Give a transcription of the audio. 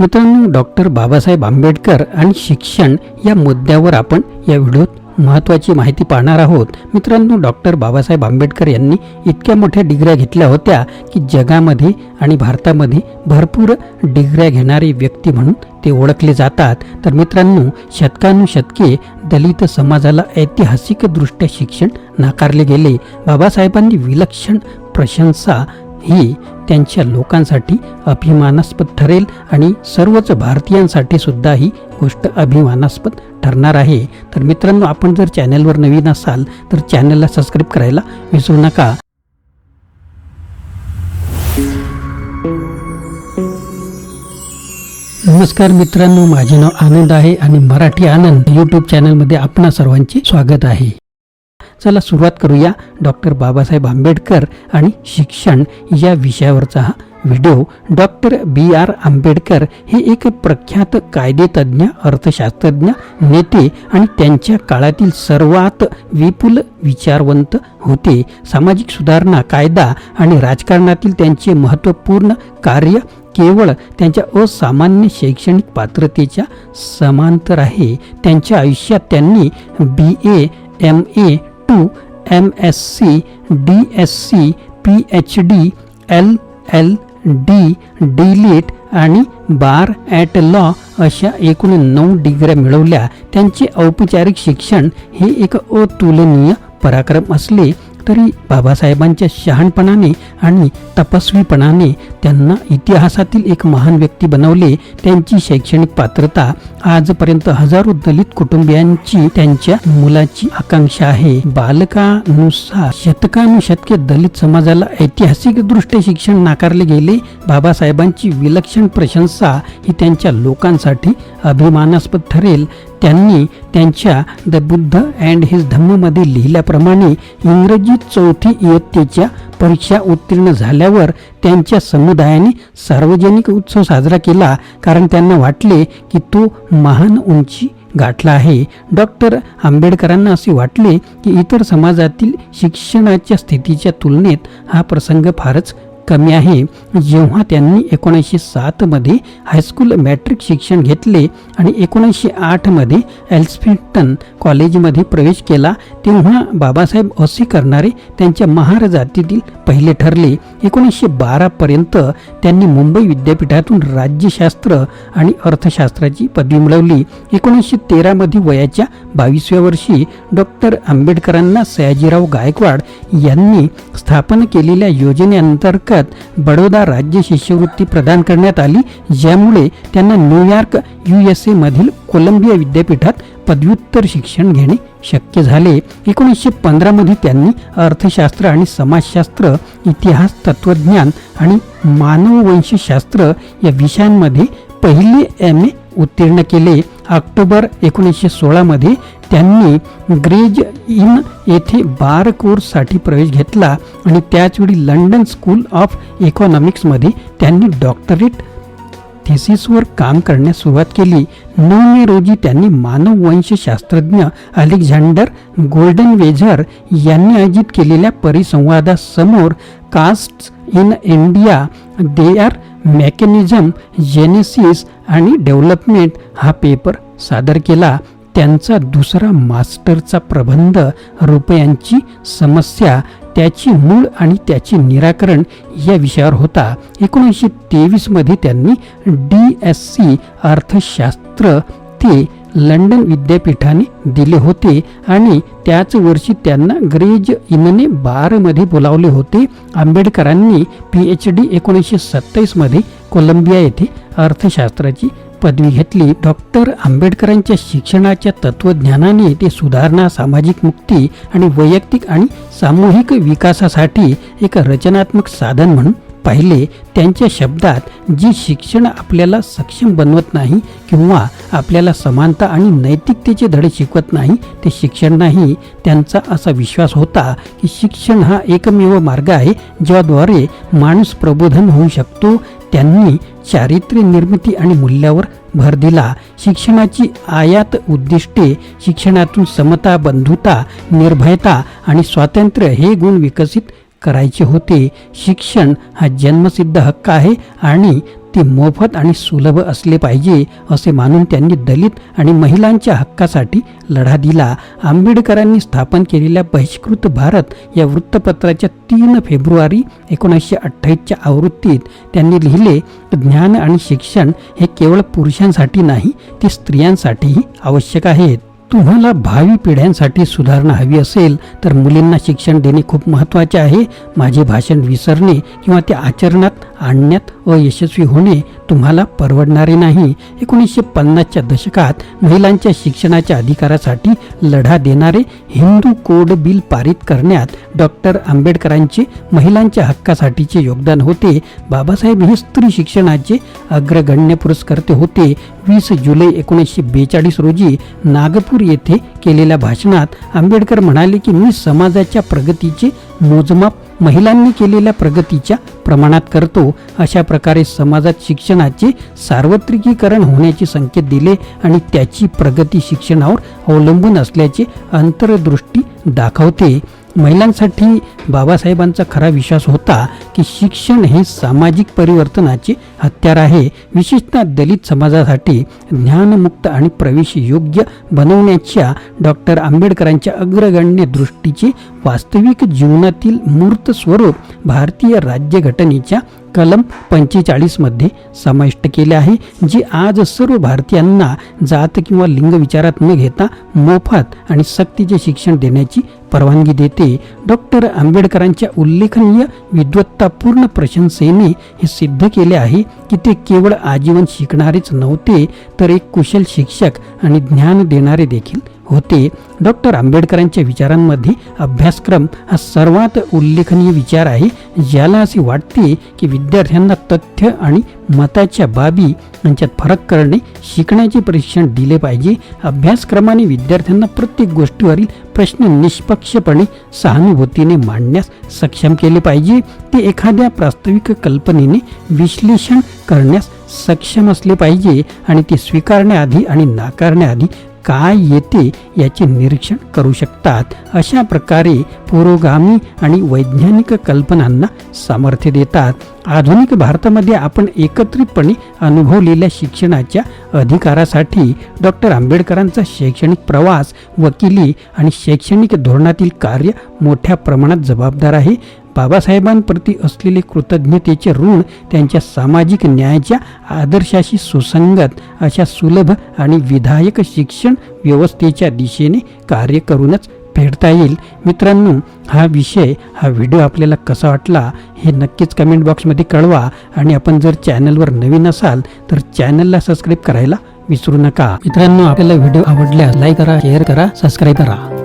मित्रांनो डॉक्टर बाबासाहेब आंबेडकर आणि शिक्षण या मुद्द्यावर आपण या व्हिडिओत महत्त्वाची माहिती पाहणार आहोत. मित्रांनो डॉक्टर बाबासाहेब आंबेडकर यांनी इतक्या मोठ्या डिग्र्या घेतल्या होत्या की जगामध्ये आणि भारतामध्ये भरपूर डिग्र्या घेणारी व्यक्ती म्हणून ते ओळखले जातात. तर मित्रांनो शतकानुशतके दलित समाजाला ऐतिहासिकदृष्ट्या शिक्षण नाकारले गेले. बाबासाहेबांनी विलक्षण प्रशंसा ही त्यांच्या लोकांसाठी अभिमानास्पद ठरेल आणि सर्वच भारतीयांसाठी सुद्धा ही गोष्ट अभिमानास्पद ठरणार आहे. तर मित्रांनो आपण जर चॅनलवर नवीन असाल तर चॅनलला सबस्क्राईब करायला विसरू नका. नमस्कार मित्रांनो माझे नाव आनंद आहे आणि मराठी आनंद यूट्यूब चॅनलमध्ये आपणा सर्वांचे स्वागत आहे. चला सुरुवात करूया. डॉक्टर बाबासाहेब आंबेडकर आणि शिक्षण या विषयावरचा हा video. Doctor B R Ambedkar हे एक प्रख्यात कायदेतज्ञ अर्थशास्त्रज्ञ नेते आणि त्यांच्या काळातील सर्वात विपुल विचारवंत होते. सामाजिक सुधारणा कायदा आणि राजकारणातील त्यांचे महत्त्वपूर्ण कार्य केवळ त्यांच्या असामान्य शैक्षणिक पात्रतेच्या समांतर आहे. त्यांच्या आयुष्यात त्यांनी B A M A two M S C D S C P H D L L D DLitt आणि बार ॲट लॉ अशा एकूण नऊ डिग्र्या मिळवल्या. त्यांचे औपचारिक शिक्षण हे एक अतुलनीय पराक्रम असले तरी बाबासाहेबांच्या शहाणपणाने आणि तपस्वीपणाने त्यांना इतिहासातील एक महान व्यक्ती बनवले. त्यांची शैक्षणिक पात्रता आजपर्यंत हजारो दलित कुटुंबियांची त्यांच्या मुलाची आकांक्षा आहे. बालकानुसार शतकानुशतके दलित समाजाला ऐतिहासिक दृष्ट्या शिक्षण नाकारले गेले. बाबासाहेबांची विलक्षण प्रशंसा ही त्यांच्या लोकांसाठी अभिमानास्पद ठरेल. त्यांनी त्यांच्या द बुद्ध अँड हिज धम्ममध्ये लिहिल्याप्रमाणे इंग्रजी चौथी इयत्तेच्या परीक्षा उत्तीर्ण झाल्यावर त्यांच्या समुदायाने सार्वजनिक उत्सव साजरा केला कारण त्यांना वाटले की तो महान उंची गाठला आहे. डॉक्टर आंबेडकरांना असे वाटले की इतर समाजातील शिक्षणाच्या स्थितीच्या तुलनेत हा प्रसंग फारच कमी आहे. जेव्हा त्यांनी एकोणीसशे सातमध्ये हायस्कूल मॅट्रिक शिक्षण घेतले आणि एकोणीसशे आठमध्ये एल्सफिल्टन कॉलेजमध्ये प्रवेश केला तेव्हा बाबासाहेब असे करणारे त्यांच्या महार जातीतील पहिले ठरले. एकोणीसशे बारापर्यंत त्यांनी मुंबई विद्यापीठातून राज्यशास्त्र आणि अर्थशास्त्राची पदवी मिळवली. एकोणीसशे तेरामध्ये वयाच्या बावीसव्या वर्षी डॉक्टर आंबेडकरांना सयाजीराव गायकवाड यांनी स्थापन केलेल्या योजनेअंतर्गत बडोदा राज्य शिष्यवृत्ती प्रदान करण्यात आली ज्यामुळे त्यांना न्यूयॉर्क यू एस एमधील कोलंबिया विद्यापीठात पदव्युत्तर शिक्षण घेणे शक्य झाले. एकोणीसशे पंधरामध्ये त्यांनी अर्थशास्त्र आणि समाजशास्त्र इतिहास तत्त्वज्ञान आणि मानववंशशास्त्र या विषयांमध्ये पहिले एम ए उत्तीर्ण केले. ऑक्टोबर एकोणीसशे सोळामध्ये त्यांनी ग्रेज इन येथे बार कोर्ससाठी प्रवेश घेतला आणि त्याचवेळी लंडन स्कूल ऑफ इकॉनॉमिक्समध्ये त्यांनी डॉक्टरेट थिसिसवर काम करण्यास सुरुवात केली. नऊ मे रोजी त्यांनी मानववंशशास्त्रज्ञ अलेक्झांडर गोल्डन वेझर यांनी आयोजित केलेल्या परिसंवादासमोर caste in India they are mechanism genesis आणि डेव्हलपमेंट हा पेपर सादर केला. त्यांचा दुसरा मास्टरचा प्रबंध रुपयांची समस्या त्याची मूळ आणि त्याचे निराकरण या विषयावर होता. एकोणीसशे तेवीसमध्ये त्यांनी डी एस सी अर्थशास्त्र ते लंडन विद्यापीठाने दिले होते आणि त्याच वर्षी त्यांना ग्रेज इनने बारमध्ये बोलावले होते. आंबेडकरांनी पी एच डी एकोणीसशे सत्तावीसमध्ये कोलंबिया येथे अर्थशास्त्राची पदवी घेतली. डॉक्टर आंबेडकरांच्या शिक्षणाच्या तत्त्वज्ञानाने ते सुधारणा सामाजिक मुक्ती आणि वैयक्तिक आणि सामूहिक विकासासाठी एक रचनात्मक साधन म्हणून पाहिले. त्यांच्या शब्दात जी शिक्षण आपल्याला सक्षम बनवत नाही किंवा आपल्याला समानता आणि नैतिकतेचे धडे शिकवत नाही ते शिक्षण नाही त्यांचा असा विश्वास होता की शिक्षण हा एकमेव मार्ग आहे ज्याद्वारे माणूस प्रबोधन होऊ शकतो त्यांनी चारित्र्य निर्मिती आणि मूल्यावर भर दिला. शिक्षणाची आयात उद्दिष्टे शिक्षणातून समता बंधुता निर्भयता आणि स्वातंत्र्य हे गुण विकसित करायचे होते. शिक्षण हा जन्मसिद्ध हक्क आहे आणि ते मोफत आणि सुलभ असले पाहिजे असे मानून त्यांनी दलित आणि महिलांच्या हक्कासाठी लढा दिला. आंबेडकरांनी स्थापन केलेल्या बहिष्कृत भारत या वृत्तपत्राच्या तीन फेब्रुवारी एकोणीसशे अठ्ठावीसच्या आवृत्तीत त्यांनी लिहिले ज्ञान आणि शिक्षण हे केवळ पुरुषांसाठी नाही ते स्त्रियांसाठीही आवश्यक आहेत. तुम्हाला भावी पिढ्यांसाठी सुधारणा हवी असेल तर मुलींना शिक्षण देणे खूप महत्त्वाचे आहे. माझे भाषण विसरणे किंवा ते आचरणात आणण्यात अयशस्वी होणे तुम्हाला परवडणारे नाही. एकोणीसशे पन्नासच्या दशकात महिलांच्या शिक्षणाच्या अधिकारासाठी लढा देणारे हिंदू कोड बिल पारित करण्यात डॉक्टर आंबेडकरांचे महिलांच्या हक्कासाठीचे योगदान होते. बाबासाहेब हे स्त्री शिक्षणाचे अग्रगण्य पुरस्कर्ते होते. वीस जुलै एकोणीसशे बेचाळीस रोजी नागपूर येथे केलेल्या भाषणात आंबेडकर म्हणाले की मी समाजाच्या प्रगतीचे मोजमाप महिलांनी केलेल्या प्रगतीच्या प्रमाणात करतो अशा प्रकारे समाजात शिक्षणाचे सार्वत्रिकीकरण होण्याचे संकेत दिले आणि त्याची प्रगती शिक्षणावर अवलंबून असल्याचे अंतर्दृष्टी दाखवते. महिलांसाठी बाबासाहेबांचा खरा विश्वास होता की शिक्षण हे सामाजिक परिवर्तनाचे हत्यार आहे. विशेषतः दलित समाजासाठी ज्ञानमुक्त आणि प्रवेश योग्य बनवण्याच्या डॉक्टर आंबेडकरांच्या अग्रगण्य दृष्टीचे वास्तविक जीवनातील मूर्त स्वरूप भारतीय राज्यघटनेच्या कलम पंचेचाळीसमध्ये समाविष्ट केले आहे जी आज सर्व भारतीयांना जात किंवा लिंग विचारात न घेता मोफत आणि सक्तीचे शिक्षण देण्याची परवानगी देते. डॉक्टर आंबेडकरांच्या उल्लेखनीय विद्वत्तापूर्ण प्रशंसेने हे सिद्ध केले आहे की ते केवळ आजीवन शिकणारेच नव्हते तर एक कुशल शिक्षक आणि ज्ञान देणारे देखील होते. डॉक्टर आंबेडकरांच्या विचारांमध्ये अभ्यासक्रम हा सर्वात उल्लेखनीय विचार आहे ज्याला असे वाटते की विद्यार्थ्यांना तथ्य आणि मताच्या बाबी यांच्यात फरक करणे शिकण्याचे प्रशिक्षण दिले पाहिजे. अभ्यासक्रमाने विद्यार्थ्यांना प्रत्येक गोष्टीवरील प्रश्न निष्पक्षपणे सहानुभूतीने मांडण्यास सक्षम केले पाहिजे. ते एखाद्या प्रास्ताविक कल्पनेने विश्लेषण करण्यास सक्षम असले पाहिजे आणि ते स्वीकारण्याआधी आणि नाकारण्याआधी काय येते याचे निरीक्षण करू शकतात. अशा प्रकारे पुरोगामी आणि वैज्ञानिक कल्पनांना सामर्थ्य देतात. आधुनिक भारतामध्ये आपण एकत्रितपणे अनुभवलेल्या शिक्षणाच्या अधिकारासाठी डॉक्टर आंबेडकरांचा शैक्षणिक प्रवास वकिली आणि शैक्षणिक धोरणातील कार्य मोठ्या प्रमाणात जबाबदार आहे. बाबासाहेबांप्रती असलेले कृतज्ञतेचे ऋण त्यांच्या सामाजिक न्यायाच्या आदर्शाशी सुसंगत अशा सुलभ आणि विधायक शिक्षण व्यवस्थेच्या दिशेने कार्य करूनच फेडता येईल. मित्रांनो हा विषय हा व्हिडिओ आपल्याला कसा वाटला हे नक्कीच कमेंट बॉक्समध्ये कळवा आणि आपण जर चॅनलवर नवीन असाल तर चॅनलला सबस्क्राईब करायला विसरू नका. मित्रांनो आपल्याला व्हिडिओ आवडल्यास लाईक करा शेअर करा सबस्क्राईब करा.